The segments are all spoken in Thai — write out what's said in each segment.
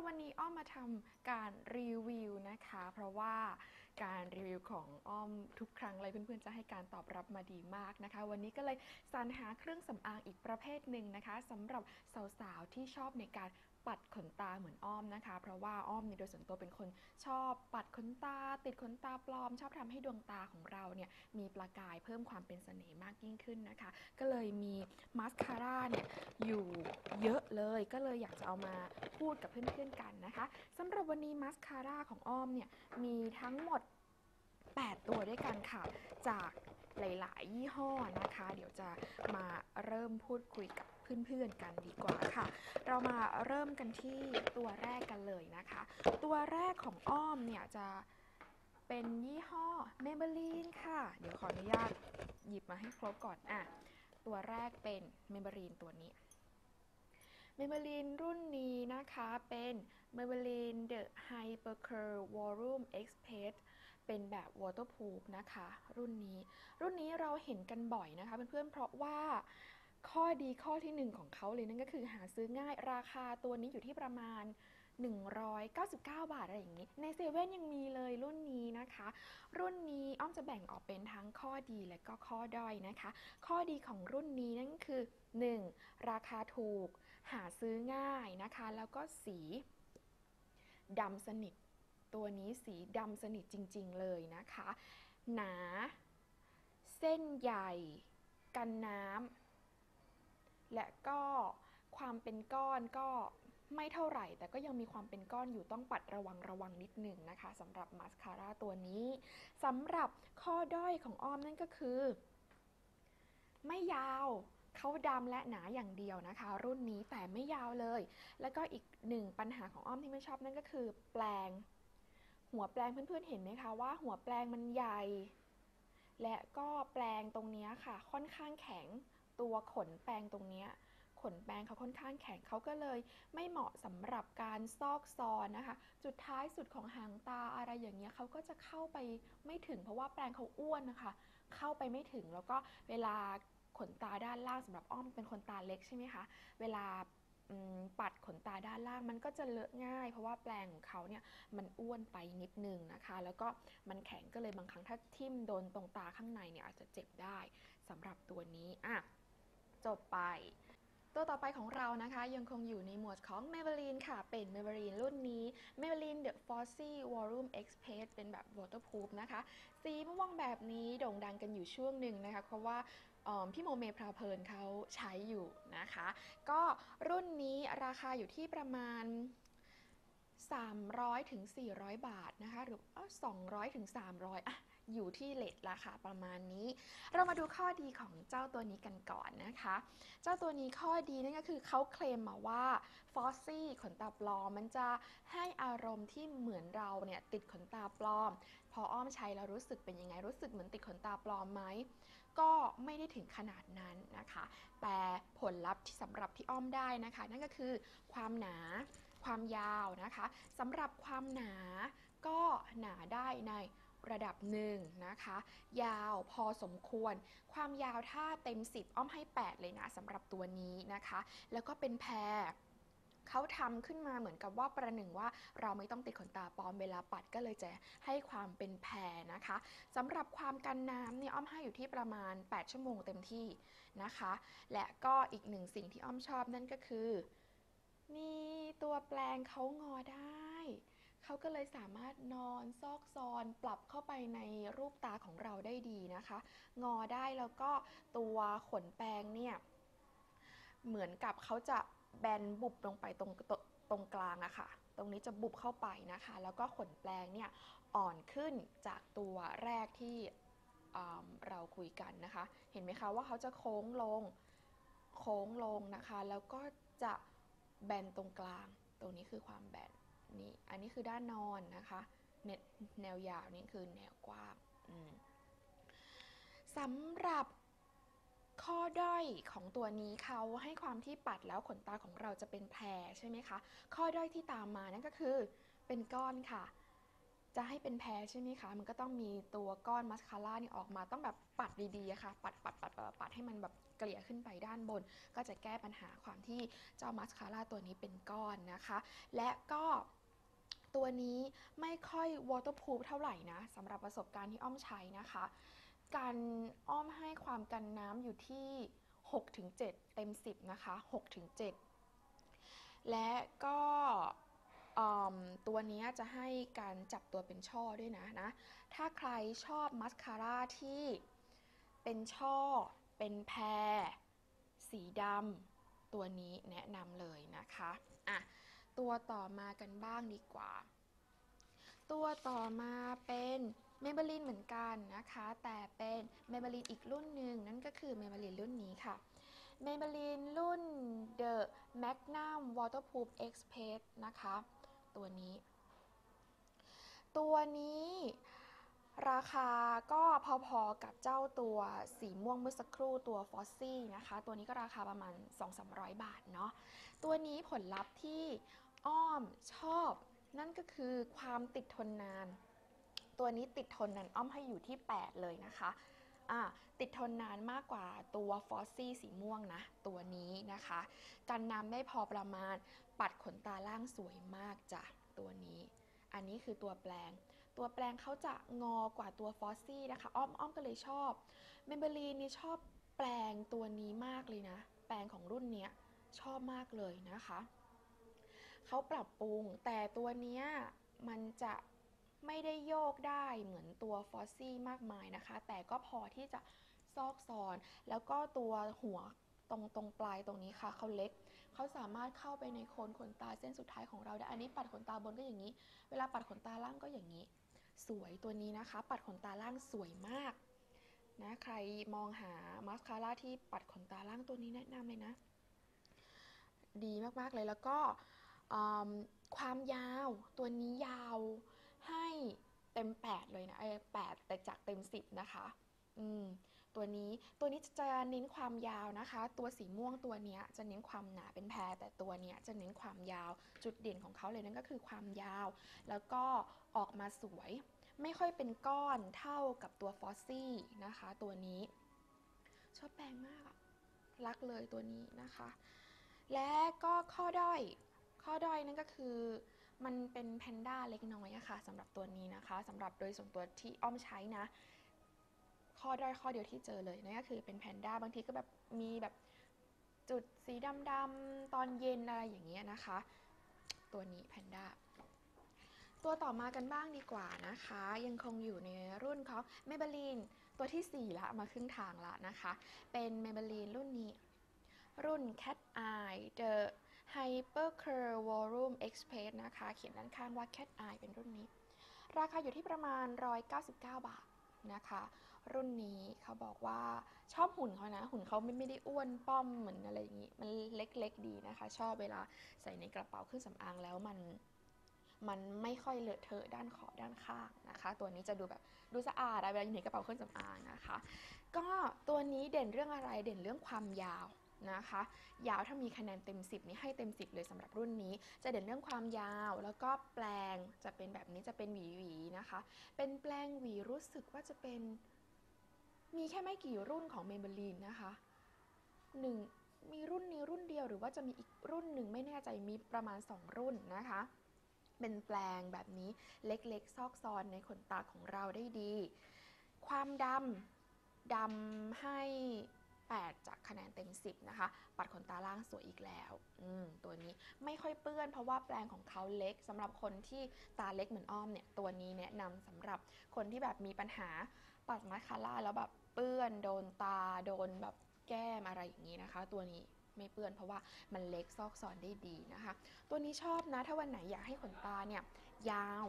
รับวันนี้อ้อมมาทำการรีวิวนะคะ เพราะว่าการรีวิวของอ้อมทุกครั้งเลยเพื่อนๆจะให้การตอบรับมาดีมากนะคะ วันนี้ก็เลยสรรหาเครื่องสำอางอีกประเภทหนึ่งนะคะสำหรับสาวๆที่ชอบในการ ปัดขนตาเหมือนอ้อมนะคะ เพราะว่าอ้อมเนี่ยโดยส่วนตัวเป็นคนชอบปัดขนตา ติดขนตาปลอม ชอบทำให้ดวงตาของเราเนี่ยมีประกายเพิ่มความเป็นเสน่ห์มากยิ่งขึ้นนะคะ ก็เลยมีมาสคาร่าเนี่ยอยู่เยอะเลยก็เลยอยากจะเอามาพูดกับเพื่อนๆกันนะคะสำหรับวันนี้มาสคาร่าของอ้อมเนี่ยมีทั้งหมด 8 ตัวด้วยกันค่ะ จาก หลาย ๆ ยี่ห้อนะคะ เดี๋ยวจะมาเริ่มพูดคุยกับเพื่อนๆกันดีกว่าค่ะ เรามาเริ่มกันที่ตัวแรกกันเลยนะคะ ตัวแรกของอ้อมเนี่ยจะเป็นยี่ห้อ Maybelline ค่ะ เดี๋ยวขออนุญาตหยิบมาให้ครบก่อนอะตัวแรกเป็น Maybelline ตัวนี้ Maybelline รุ่นนี้นะคะเป็น Maybelline The Hyper Curl Volume Express เป็นแบบ waterproof นะคะ รุ่นนี้ รุ่นนี้เราเห็นกันบ่อยนะคะเพื่อนๆ เพราะว่าข้อดีข้อที่หนึ่งของเขาเลยนั่นก็คือหาซื้อง่ายราคาตัวนี้อยู่ที่ประมาณ 199 บาทอะไรอย่างนี้ ในเซเว่นยังมีเลยรุ่นนี้นะคะ รุ่นนี้อ้อมจะแบ่งออกเป็นทั้งข้อดีและก็ข้อด้อยนะคะ ข้อดีของรุ่นนี้นั่นคือ 1. ราคาถูก หาซื้อง่ายนะคะ แล้วก็สีดำสนิท ตัวนี้สีดำสนิทจริง ๆ เลยนะคะ หนา เส้นใหญ่ กันน้ำและก็ความเป็นก้อนก็ไม่เท่าไหร่ แต่ก็ยังมีความเป็นก้อนอยู่ต้องปัดระวังระวังนิดหนึ่งนะคะสำหรับมาสคาร่าตัวนี้สำหรับข้อด้อยของอ้อมนั่นก็คือ ไม่ยาวเขาดำและหนาอย่างเดียวนะคะ รุ่นนี้แต่ไม่ยาวเลย แล้วก็อีกหนึ่งปัญหาของอ้อมที่ไม่ชอบนั่นก็คือ แปลง หัวแปลงเพื่อนๆเห็นไหมคะว่าหัวแปลงมันใหญ่ และก็แปลงตรงนี้ค่ะ ค่อนข้างแข็งตัวขนแปลงตรงนี้ขนแปลงเขาค่อนข้างแข็งเขาก็เลยไม่เหมาะสำหรับการซอกซอนนะคะ จุดท้ายสุดของหางตาอะไรอย่างเงี้ยเขาก็จะเข้าไปไม่ถึง เพราะว่าแปลงเขาอ้วนนะคะ เข้าไปไม่ถึงแล้วก็เวลาขนตาด้านล่างสำหรับอ้อมเป็นคนตาเล็กใช่ไหมคะเวลา ปัดขนตาด้านล่างมันก็จะเลอะง่าย เพราะว่าแปลงของเขาเนี่ยมันอ้วนไปนิดนึงนะคะ แล้วก็มันแข็งก็เลยบางครั้งถ้าทิ่มโดนตรงตาข้างในเนี่ยอาจจะเจ็บได้สำหรับตัวนี้อะจบไปตัวต่อไปของเรานะคะยังคงอยู่ในหมวดของ Maybelline ค่ะ เป็น Maybelline รุ่นนี้ Maybelline The Foxy Volume Express เป็นแบบ waterproof นะคะ สีม่วงแบบนี้โด่งดังกันอยู่ช่วงหนึ่งนะคะ เพราะว่า พี่โมเมพราเพลินเขาใช้อยู่นะคะ ก็รุ่นนี้ราคาอยู่ที่ประมาณ 300ถึง400 บาทนะคะ หรือ200ถึง300อะอยู่ที่เลทราคาประมาณนี้ เรามาดูข้อดีของเจ้าตัวนี้กันก่อนนะคะ เจ้าตัวนี้ข้อดีนั่นก็คือเขาเคลมมาว่าฟอสซี่ขนตาปลอม มันจะให้อารมณ์ที่เหมือนเราเนี่ยติดขนตาปลอม พออ้อมใช้แล้วรู้สึกเป็นยังไง รู้สึกเหมือนติดขนตาปลอมไหม ก็ไม่ได้ถึงขนาดนั้นนะคะ แต่ผลลัพธ์ที่สำหรับที่อ้อมได้นะคะ นั่นก็คือความหนาความยาวนะคะสำหรับความหนาก็หนาได้ในระดับหนึ่งนะคะ ยาวพอสมควร ความยาวถ้าเต็ม 10 อ้อมให้ 8 เลยนะสำหรับตัวนี้นะคะ แล้วก็เป็นแพร เขาทำขึ้นมาเหมือนกับว่าประหนึ่งว่าเราไม่ต้องติดขนตาปลอมเวลาปัดก็เลยจะให้ความเป็นแพรนะคะสำหรับความกันน้ำเนี่ยอ้อมให้อยู่ที่ประมาณ 8 ชั่วโมงเต็มที่นะคะ และก็อีกหนึ่งสิ่งที่อ้อมชอบนั่นก็คือ นี่ตัวแปลงเขางอได้เขาก็เลยสามารถนอนซอกซอนปรับเข้าไปในรูปตาของเราได้ดีนะคะ งอได้แล้วก็ตัวขนแปรงเนี่ย เหมือนกับเขาจะ แบนบุบลงไปตรงตรงกลางอะค่ะ ตรงนี้จะบุบเข้าไปนะคะ แล้วก็ขนแปลงเนี่ยอ่อนขึ้นจากตัวแรกที่เราคุยกันนะคะ เห็นไหมคะว่าเขาจะโค้งลง โค้งลงนะคะ แล้วก็จะแบนตรงกลาง ตรงนี้คือความแบนนี่ อันนี้คือด้านนอนนะคะเนแนวยาวนี่คือแนวกว้างสำหรับ ข้อด้อยของตัวนี้เขาให้ความที่ปัดแล้วขนตาของเราจะเป็นแผลใช่ไหมคะ ข้อด้อยที่ตามมานั่นก็คือเป็นก้อนค่ะ จะให้เป็นแพรใช่ไหมคะ มันก็ต้องมีตัวก้อนมัสคาร่านี่ออกมาต้องแบบปัดดีๆอะค่ะ ปัดปัดปัดปัดปัดให้มันแบบเกลี่ยขึ้นไปด้านบน ก็จะแก้ปัญหาความที่เจ้ามัสคาร่าตัวนี้เป็นก้อนนะคะ และก็ตัวนี้ไม่ค่อย waterproof เท่าไหร่นะสำหรับประสบการณ์ที่อ้อมใช้นะคะ การอ้อมให้ความกันน้ำอยู่ที่ 6-7 เต็ม 10 นะคะ 6-7 และก็ตัวนี้จะให้การจับตัวเป็นช่อด้วยนะนะ ถ้าใครชอบมัสคาร่าที่เป็นช่อ เป็นแพร สีดำตัวนี้แนะนำเลยนะคะอะตัวต่อมากันบ้างดีกว่า ตัวต่อมาเป็น เมเบลินเหมือนกันนะคะ แต่เป็นเมเบลินอีกรุ่นหนึ่งนั่นก็คือเมเบลินรุ่นนี้ค่ะเมเบลินรุ่น The Magnum Waterproof Express นะคะ ตัวนี้ ตัวนี้ราคาก็พอๆกับเจ้าตัวสีม่วงเมื่อสักครู่ตัวฟอสซี่นะคะ ตัวนี้ก็ราคาประมาณ 2-300 บาทเนาะ ตัวนี้ผลลัพธ์ที่อ้อมชอบ นั่นก็คือความติดทนนาน ตัวนี้ติดทนนานอ้อมให้อยู่ที่ 8 เลยนะคะอะติดทนนานมากกว่าตัวฟอสซี่สีม่วงนะ ตัวนี้นะคะ กันน้ำได้พอประมาณปัดขนตาล่างสวยมากจ้ะ ตัวนี้ อันนี้คือตัวแปลง ตัวแปลงเขาจะงอกว่าตัวฟอสซี่นะคะ อ้อมอ้อมก็เลยชอบเมเบลีนนี่ชอบแปลงตัวนี้มากเลยนะ แปลงของรุ่นเนี้ยชอบมากเลยนะคะ เขาปรับปรุงแต่ตัวเนี้ยมันจะ ไม่ได้โยกได้เหมือนตัวฟอสซี่มากมายนะคะ แต่ก็พอที่จะซอกซอน แล้วก็ตัวหัวตรงตรงปลายตรงนี้ค่ะเขาเล็กเขาสามารถเข้าไปในโคนขนตาเส้นสุดท้ายของเราได้อันนี้ปัดขนตาบนก็อย่างนี้ เวลาปัดขนตาล่างก็อย่างนี้ สวยตัวนี้นะคะ ปัดขนตาล่างสวยมากนะใครมองหามาสคาร่าที่ปัดขนตาล่างตัวนี้แนะนำเลยนะ ดีมากๆเลยแล้วก็ความยาวตัวนี้ยาว ให้เต็ม 8 เลยนะเออ8แต่จากเต็ม 10 นะคะ อืม ตัวนี้ตัวนี้จะเน้นความยาวนะคะ ตัวสีม่วงตัวนี้จะเน้นความหนาเป็นแพรแต่ตัวนี้จะเน้นความยาวจุดเด่นของเขาเลยนั่นก็คือความยาว แล้วก็ออกมาสวย ไม่ค่อยเป็นก้อนเท่ากับตัวฟอสซี่นะคะ ตัวนี้ชอบแปลงมากอะรักเลยตัวนี้นะคะ และก็ข้อด้อยข้อด้อยนั่นก็คือ มันเป็นแพนด้าเล็กน้อยอะค่ะสำหรับตัวนี้นะคะสำหรับโดยส่วนตัวที่อ้อมใช้นะ ข้อด้อยข้อเดียวที่เจอเลยนั่นก็คือเป็นแพนด้าบางทีก็แบบมีแบบจุดสีดำๆตอนเย็นอะไรอย่างเงี้ยนะคะ ตัวนี้แพนด้าตัวต่อมากันบ้างดีกว่านะคะ ยังคงอยู่ในรุ่นของ Maybelline ตัวทีสี่4 ละ มาครึ่งทางละนะคะ เป็น Maybelline รุ่นนี้ รุ่น Cat Eye The Hypercur Volume Express นะคะ เขียนด้านข้างว่า Cat Eye เป็นรุ่นนี้ ราคาอยู่ที่ประมาณ 199 บาทนะคะ รุ่นนี้เขาบอกว่าชอบหุ่นเขานะ หุ่นเขาไม่ไม่ได้อ้วนป้อมเหมือนอะไรอย่างนี้ มันเล็กๆดีนะคะ ชอบเวลาใส่ในกระเป๋าเครื่องสำอางแล้วมันมันไม่ค่อยเลอะเทอะด้านขอบด้านข้างนะคะ ตัวนี้จะดูแบบดูสะอาดเวลาอยู่ในกระเป๋าเครื่องสำอางนะคะ ก็ตัวนี้เด่นเรื่องอะไรเด่นเรื่องความยาว นะคะ ยาวถ้ามีคะแนนเต็ม 10 นี่ให้เต็ม 10 เลยสำหรับรุ่นนี้ จะเด่นเรื่องความยาวแล้วก็แปลงจะเป็นแบบนี้จะเป็นหวีหวีนะคะ เป็นแปลงหวีรู้สึกว่าจะเป็น มีแค่ไม่กี่รุ่นของเมเบลีนนะคะหนึ่งมีรุ่นนี้รุ่นเดียวหรือว่าจะมีอีกรุ่นหนึ่งไม่แน่ใจมีประมาณ 2 รุ่นนะคะเป็นแปลงแบบนี้เล็กๆ ซอกซอนในขนตาของเราได้ดี ความดำดำให้ 8 จากคะแนนเต็ม 10 นะคะ ปัดขนตาล่างสวยอีกแล้วอืมตัวนี้ไม่ค่อยเปื้อนเพราะว่าแปลงของเขาเล็กสำหรับคนที่ตาเล็กเหมือนอ้อมเนี่ย ตัวนี้แนะนำสำหรับคนที่แบบมีปัญหาปัดมาสคาร่าแล้วแบบเปื้อน โดนตาโดนแบบแก้มอะไรอย่างนี้นะคะ ตัวนี้ไม่เปื้อนเพราะว่ามันเล็กซอกซอนได้ดีนะคะ ตัวนี้ชอบนะถ้าวันไหนอยากให้ขนตาเนี่ยยาว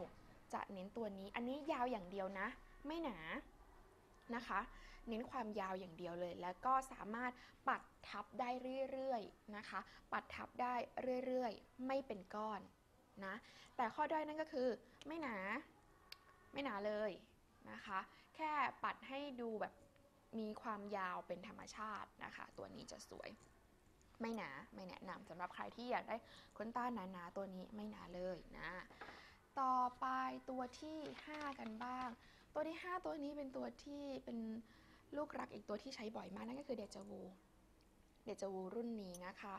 จะเน้นตัวนี้ อันนี้ยาวอย่างเดียวนะ ไม่หนานะคะ เน้นความยาวอย่างเดียวเลย แล้วก็สามารถปัดทับได้เรื่อยๆนะคะ ปัดทับได้เรื่อยๆ ไม่เป็นก้อนนะ แต่ข้อด้อยนั่นก็คือไม่หนา ไม่หนาเลยนะคะ แค่ปัดให้ดูแบบมีความยาวเป็นธรรมชาตินะคะ ตัวนี้จะสวยไม่หนาไม่แนะนำสำหรับใครที่อยากได้ขนตาหนาๆตัวนี้ไม่หนาเลยนะ ต่อไปตัวที่ 5 กันบ้าง ตัวที่ 5 ตัวนี้เป็นตัวที่เป็น ลูกรักอีกตัวที่ใช้บ่อยมากนั่นก็คือเดจ a วูเดจ a วูรุ่นนี้นะคะ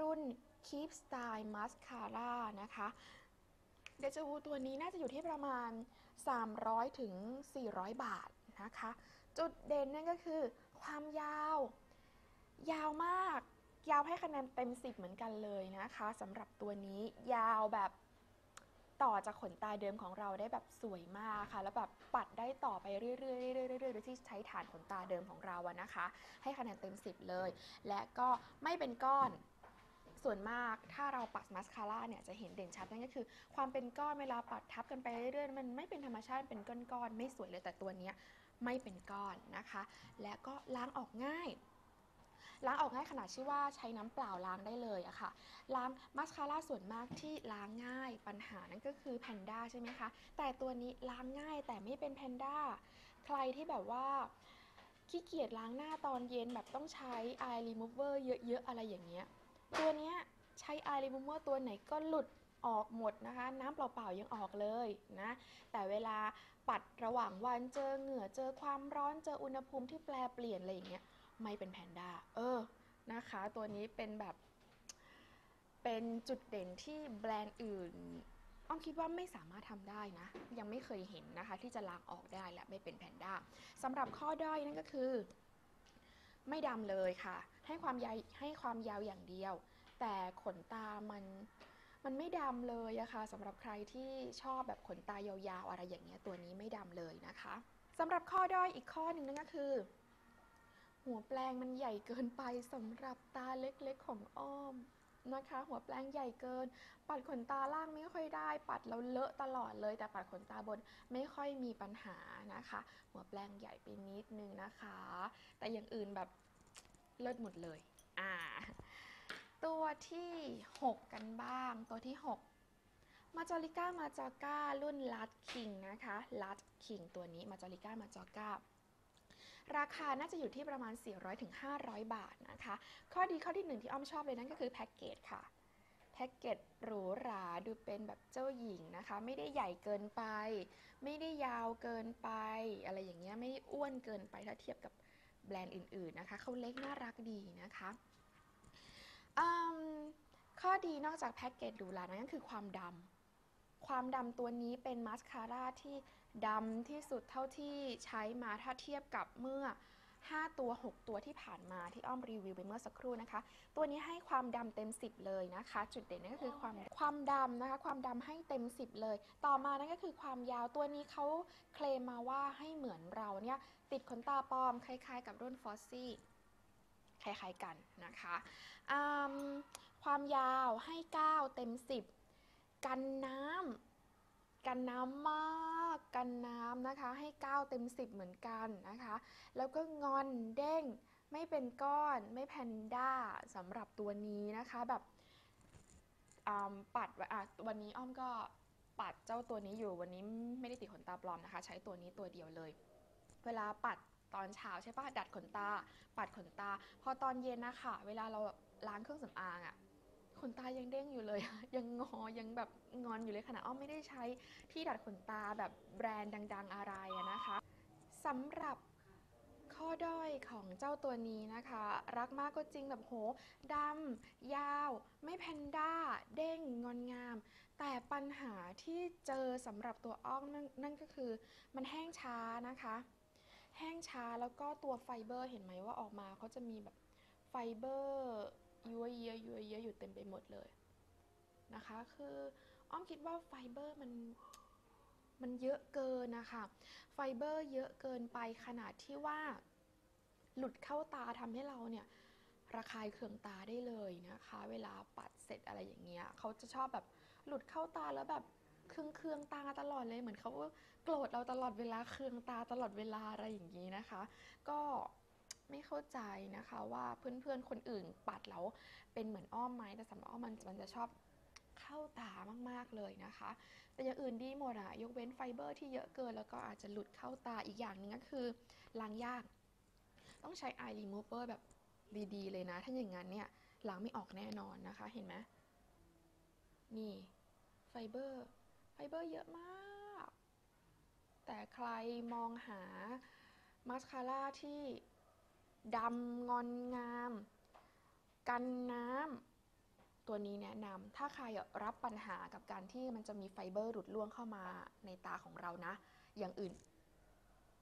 รุ่น Keep Style Mascara นะคะเดจ a วูตัวนี้น่าจะอยู่ที่ประมาณ 300ถึง400 บาทนะคะ จุดเด่นนั่นก็คือความยาว ยาวมาก ยาวให้คะแนนเต็ม 10 เหมือนกันเลยนะคะสำหรับตัวนี้ยาวแบบ ต่อจากขนตาเดิมของเราได้แบบสวยมากค่ะ แล้วแบบปัดได้ต่อไปเรื่อยๆเรื่อยๆเรื่อยๆโดยที่ใช้ฐานขนตาเดิมของเราอะนะคะ ให้คะแนนเต็ม 10 เลย และก็ไม่เป็นก้อนส่วนมากถ้าเราปัดมาสคาร่าเนี่ยจะเห็นเด่นชัดนั่นก็คือ ความเป็นก้อนเวลาปัดทับกันไปเรื่อยๆมันไม่เป็นธรรมชาติเป็นก้อนๆไม่สวยเลยแต่ตัวนี้ไม่เป็นก้อนนะคะ และก็ล้างออกง่าย ล้างออกง่ายขนาดที่ว่าใช้น้ำเปล่าล้างได้เลยอะค่ะ ล้างมาสคาร่าส่วนมากที่ล้างง่ายปัญหานั่นก็คือแพนด้าใช่ไหมคะ แต่ตัวนี้ล้างง่ายแต่ไม่เป็นแพนด้า ใครที่แบบว่าขี้เกียจล้างหน้าตอนเย็นแบบต้องใช้ eye remover เยอะๆ อะไรอย่างเงี้ย ตัวเนี้ยใช้ eye remover ตัวไหนก็หลุดออกหมดนะคะ น้ำเปล่าๆยังออกเลยนะ แต่เวลาปัดระหว่างวันเจอเหงื่อเจอความร้อนเจออุณหภูมิที่แปลเปลี่ยนอะไรอย่างเงี้ย ไม่เป็นแพนด้าเออนะคะ ตัวนี้เป็นแบบเป็นจุดเด่นที่แบรนด์อื่นอ้อมคิดว่าไม่สามารถทำได้นะ ยังไม่เคยเห็นนะคะ ที่จะล้างออกได้และไม่เป็นแพนด้าสำหรับข้อด้อยนั่นก็คือ ไม่ดำเลยค่ะ ให้ความยาวให้ความยาวอย่างเดียว แต่ขนตามันมันไม่ดำเลยอะค่ะสำหรับใครที่ชอบแบบขนตายาวๆ อะไรอย่างเงี้ยตัวนี้ไม่ดำเลยนะคะสำหรับข้อด้อยอีกข้อหนึ่งนั่นก็คือ หัวแปลงมันใหญ่เกินไปสำหรับตาเล็กๆของอ้อมนะคะ หัวแปลงใหญ่เกิน ปัดขนตาล่างไม่ค่อยได้ ปัดแล้วเลอะตลอดเลย แต่ปัดขนตาบนไม่ค่อยมีปัญหานะคะ หัวแปลงใหญ่ไปนิดนึงนะคะ แต่อย่างอื่นแบบเลิศหมดเลยอ่าตัวที่ 6 กันบ้าง ตัวที่ 6 มาจอริก้ามาจอก้ารุ่นลัดคิงนะคะลัดคิงตัวนี้มาจอริก้ามาจอก้า ราคาน่าจะอยู่ที่ประมาณ 400-500 บาทนะคะ ข้อดีข้อที่หนึ่งที่อ้อมชอบเลยนั่นก็คือแพ็กเกจค่ะแพ็กเกจหรูหราดูเป็นแบบเจ้าหญิงนะคะ ไม่ได้ใหญ่เกินไป ไม่ได้ยาวเกินไป อะไรอย่างเงี้ยไม่ได้อ้วนเกินไปถ้าเทียบกับแบรนด์อื่นๆนะคะเขาเล็กน่ารักดีนะคะข้อดีนอกจากแพ็กเกจหรูหรานั่นก็คือความดำความดำตัวนี้เป็นมาสคาร่าที่ ดำที่สุดเท่าที่ใช้มาถ้าเทียบกับเมื่อ 5 ตัว 6 ตัวที่ผ่านมาที่อ้อมรีวิวไปเมื่อสักครู่นะคะ ตัวนี้ให้ความดำเต็ม 10 เลยนะคะ จุดเด่นนั่นก็คือความความดำนะคะ ความดำให้เต็ม 10 เลย ต่อมานั่นก็คือความยาวตัวนี้เขาเคลมมาว่าให้เหมือนเราเนี่ยติดขนตาปลอมคล้ายๆ กับรุ่นฟอสซี่คล้ายๆกันนะคะความยาวให้ 9 เต็ม 10 กันน้ำ กันน้ำมากกันน้ำนะคะ ให้ 9 เต็ม 10 เหมือนกันนะคะ แล้วก็งอนเด้งไม่เป็นก้อนไม่แพนด้าสำหรับตัวนี้นะคะแบบปัดวันนี้อ้อมก็ปัดเจ้าตัวนี้อยู่วันนี้ไม่ได้ติดขนตาปลอมนะคะ ใช้ตัวนี้ตัวเดียวเลย เวลาปัดตอนเช้าใช่ปะดัดขนตา ปัดขนตา พอตอนเย็นนะคะเวลาเราล้างเครื่องสำอางอะ นตายังเด้งอยู่เลย ยังงอยังแบบงอนอยู่เลยขนาดอ้อมไม่ได้ใช้ที่ดัดขนตาแบบแบรนด์ดัง ๆ อะไรนะคะสำหรับข้อด้อยของเจ้าตัวนี้นะคะ รักมากก็จริงแบบโหดำยาว ไม่แพนด้า เด้งงอนงาม แต่ปัญหาที่เจอสำหรับตัวอ้อมนั่นก็คือ มันแห้งช้านะคะ แห้งช้าแล้วก็ตัวไฟเบอร์เห็นไหมว่าออกมาเขาจะมีแบบไฟเบอร์ ยัวเยียยัวเยียอยู่เต็มไปหมดเลยนะคะ คืออ้อมคิดว่าไฟเบอร์มันมันเยอะเกินนะคะ ไฟเบอร์เยอะเกินไปขนาดที่ว่า หลุดเข้าตาทำให้เราเนี่ยระคายเคืองตาได้เลยนะคะ เวลาปัดเสร็จอะไรอย่างเงี้ยเขาจะชอบแบบหลุดเข้าตาแล้วแบบเคืองเคืองตาตลอดเลยเหมือนเขาโกรธเราตลอดเวลาเคืองตาตลอดเวลาอะไรอย่างนี้นะคะ ก็ ไม่เข้าใจนะคะว่าเพื่อนๆคนอื่นปัดแล้วเป็นเหมือนอ้อมไหมแต่สำหรับอ้อมมันมันจะชอบเข้าตามากๆเลยนะคะ แต่อย่างอื่นดีหมดอะยกเว้นไฟเบอร์ที่เยอะเกิน แล้วก็อาจจะหลุดเข้าตาอีกอย่างหนึงก็คือล้างยาก ต้องใช้ eye remover แบบดีๆ เลยนะ ถ้าอย่างนั้นเนี่ยล้างไม่ออกแน่นอนนะคะเห็นไหมนี่ไฟเบอร์ไฟเบอร์เยอะมาก แต่ใครมองหามาสคาร่าที่ ดำงอนงาม กันน้ำตัวนี้แนะนำถ้าใครรับปัญหากับการที่มันจะมีไฟเบอร์หลุดล่วงเข้ามาในตาของเรานะ อย่างอื่น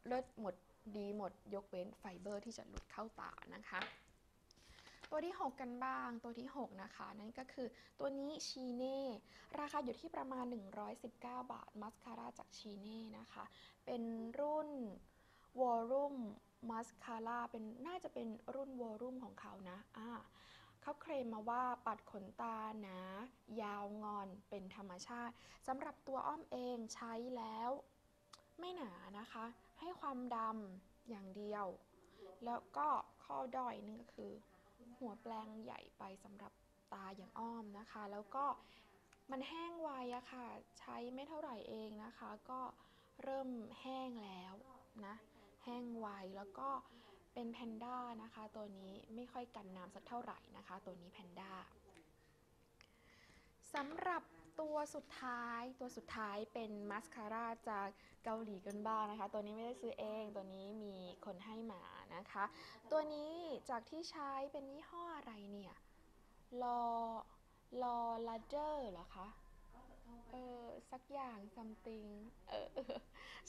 เลิศหมดดีหมดยกเว้นไฟเบอร์ที่จะหลุดเข้าตานะคะ ตัวที่ 6 กันบ้างตัวที่ 6 นะคะ นั่นก็คือตัวนี้ชีเน่ราคาอยู่ที่ประมาณ 119 บาท มัสคาร่าจากชีเน่นะคะ เป็นรุ่นวอลลุ่ม มัสคาร่าเป็นน่าจะเป็นรุ่นวอลลุ่มของเขานะอ่าเขาเคลมมาว่าปัดขนตาหนายาวงอนเป็นธรรมชาติสำหรับตัวอ้อมเองใช้แล้ว ไม่หนานะคะ ให้ความดำอย่างเดียว แล้วก็ข้อด้อยนึงก็คือ หัวแปลงใหญ่ไปสำหรับตาอย่างอ้อมนะคะ แล้วก็มันแห้งไวอะค่ะ ใช้ไม่เท่าไหร่เองนะคะ ก็เริ่มแห้งแล้วนะ แห้งไวแล้วก็เป็นแพนด้านะคะ ตัวนี้ไม่ค่อยกันน้ำสักเท่าไหร่นะคะ ตัวนี้แพนด้าสำหรับตัวสุดท้ายตัวสุดท้ายเป็นมัสคาร่าจากเกาหลีกันบ้างนะคะ ตัวนี้ไม่ได้ซื้อเองตัวนี้มีคนให้มานะคะ ตัวนี้จากที่ใช้เป็นยี่ห้ออะไรเนี่ยลอลอลาเดอร์เหรอคะ เออสักอย่าง something เออ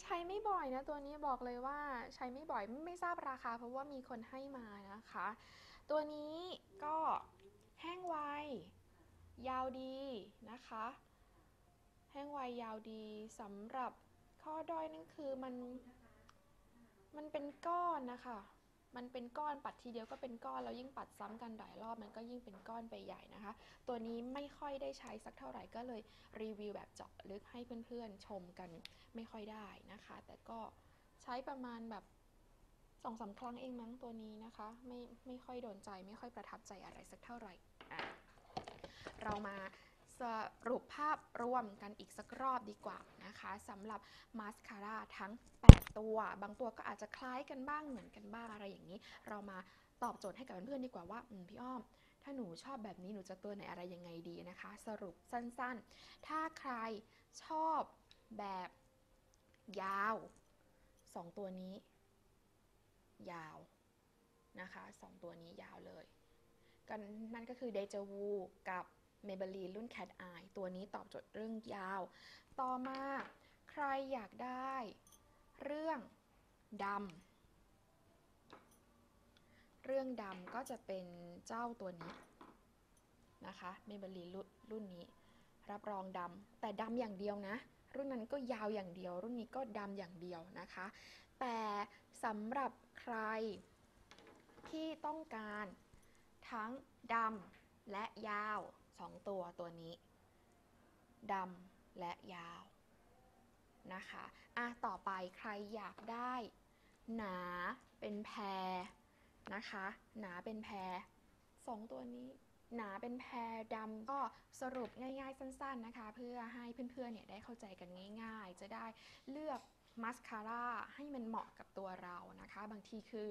ใช้ไม่บ่อยนะ ตัวนี้บอกเลยว่าใช้ไม่บ่อยไม่ทราบราคา เพราะว่ามีคนให้มานะคะ ตัวนี้ก็แห้งไวยาวดีนะคะ แห้งไวยาวดีสำหรับข้อด้อยนั่นคือมัน มันเป็นก้อนนะคะ มันเป็นก้อนปัดทีเดียวก็เป็นก้อนแล้วยิ่งปัดซ้ำกันหลายรอบมันก็ยิ่งเป็นก้อนไปใหญ่นะคะ ตัวนี้ไม่ค่อยได้ใช้สักเท่าไหร่ก็เลยรีวิวแบบเจาะลึกให้เพื่อนๆชมกันไม่ค่อยได้นะคะ แต่ก็ใช้ประมาณแบบสองสาครั้งเองมั้งตัวนี้นะคะ ไม่ไม่ค่อยโดนใจไม่ค่อยประทับใจอะไรสักเท่าไหร่เรามา สรุปภาพรวมกันอีกสักรอบดีกว่านะคะสำหรับมาสคาร่าทั้ง 8 ตัว บางตัวก็อาจจะคล้ายกันบ้างเหมือนกันบ้างอะไรอย่างนี้ เรามาตอบโจทย์ให้กับเพื่อนๆดีกว่าว่าพี่อ้อม ถ้าหนูชอบแบบนี้หนูจะตัวไหนอะไรยังไงดีนะคะ สรุปสั้นๆ ถ้าใครชอบแบบยาว 2 ตัวนี้ ยาวนะคะสองตัวนี้ยาวเลย กันนั่นก็คือ Deja Vu กับ Maybelline รุ่น Cat Eye ตัวนี้ตอบโจทย์เรื่องยาว ต่อมาใครอยากได้ เรื่องดำเรื่องดำก็จะเป็นเจ้าตัวนี้นะคะ Maybelline รุ่นรุ่นนี้ รับรองดำแต่ดำอย่างเดียวนะ รุ่นนั้นก็ยาวอย่างเดียว รุ่นนี้ก็ดำอย่างเดียวนะคะ แต่สำหรับใครที่ต้องการทั้งดำและยาว 2 ตัวตัวนี้ดำและยาวนะคะอะต่อไปใครอยากได้ หนาเป็นแพรนะคะ หนาเป็นแพรสองตัวนี้ หนาเป็นแพรดำก็สรุปง่ายๆสั้นๆนะคะ เพื่อให้เพื่อนๆเนี่ยได้เข้าใจกันง่ายๆ จะได้เลือกมัสคาร่าให้มันเหมาะกับตัวเรานะคะ บางทีคือ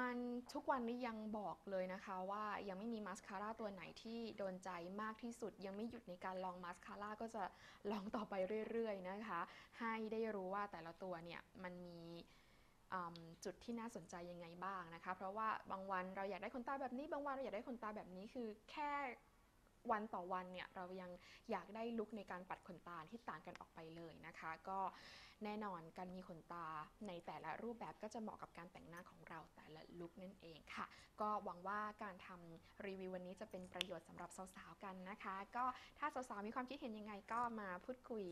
มันทุกวันนี้ยังบอกเลยนะคะว่ายังไม่มีมัสคาร่าตัวไหนที่โดนใจมากที่สุด ยังไม่หยุดในการลองมัสคาร่าก็จะลองต่อไปเรื่อยๆนะคะ ให้ได้รู้ว่าแต่ละตัวเนี่ยมันมีจุดที่น่าสนใจยังไงบ้างนะคะ เพราะว่าบางวันเราอยากได้ขนตาแบบนี้ บางวันเราอยากได้ขนตาแบบนี้คือแค่วันต่อวันเนี่ยเรายังอยากได้ลุคในการปัดขนตาที่ต่างกันออกไปเลยนะคะ ก็ แน่นอนการมีขนตาในแต่ละรูปแบบก็จะเหมาะกับการแต่งหน้าของเราแต่ละลุคนั่นเองค่ะ ก็หวังว่าการทำรีวิววันนี้จะเป็นประโยชน์สำหรับสาวๆกันนะคะ ก็ถ้าสาวๆมีความคิดเห็นยังไงก็มาพูดคุย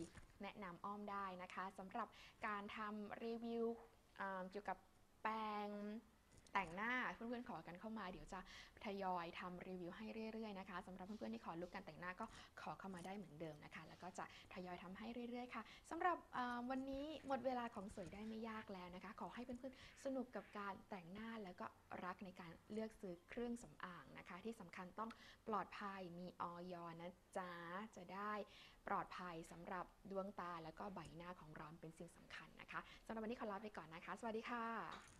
แนะนำอ้อมได้นะคะสำหรับการทำรีวิวเกี่ยวกับแปรง แต่งหน้าเพื่อนๆขอกันเข้ามาเดี๋ยวจะทยอยทำรีวิวให้เรื่อยๆนะคะสำหรับเพื่อนๆที่ขอลุคการแต่งหน้าก็ขอเข้ามาได้เหมือนเดิมนะคะ แล้วก็จะทยอยทำให้เรื่อยๆค่ะสำหรับวันนี้หมดเวลาของสวยได้ไม่ยากแล้วนะคะ ขอให้เพื่อนๆสนุกกับการแต่งหน้าแล้วก็รักในการเลือกซื้อเครื่องสำอางนะคะ ที่สำคัญต้องปลอดภัยมีออยอนะจ๊ะจะได้ปลอดภัยสำหรับดวงตาแล้วก็ใบหน้าของเราเป็นสิ่งสำคัญนะคะสำหรับวันนี้ขอลาไปก่อนนะคะ สวัสดีค่ะ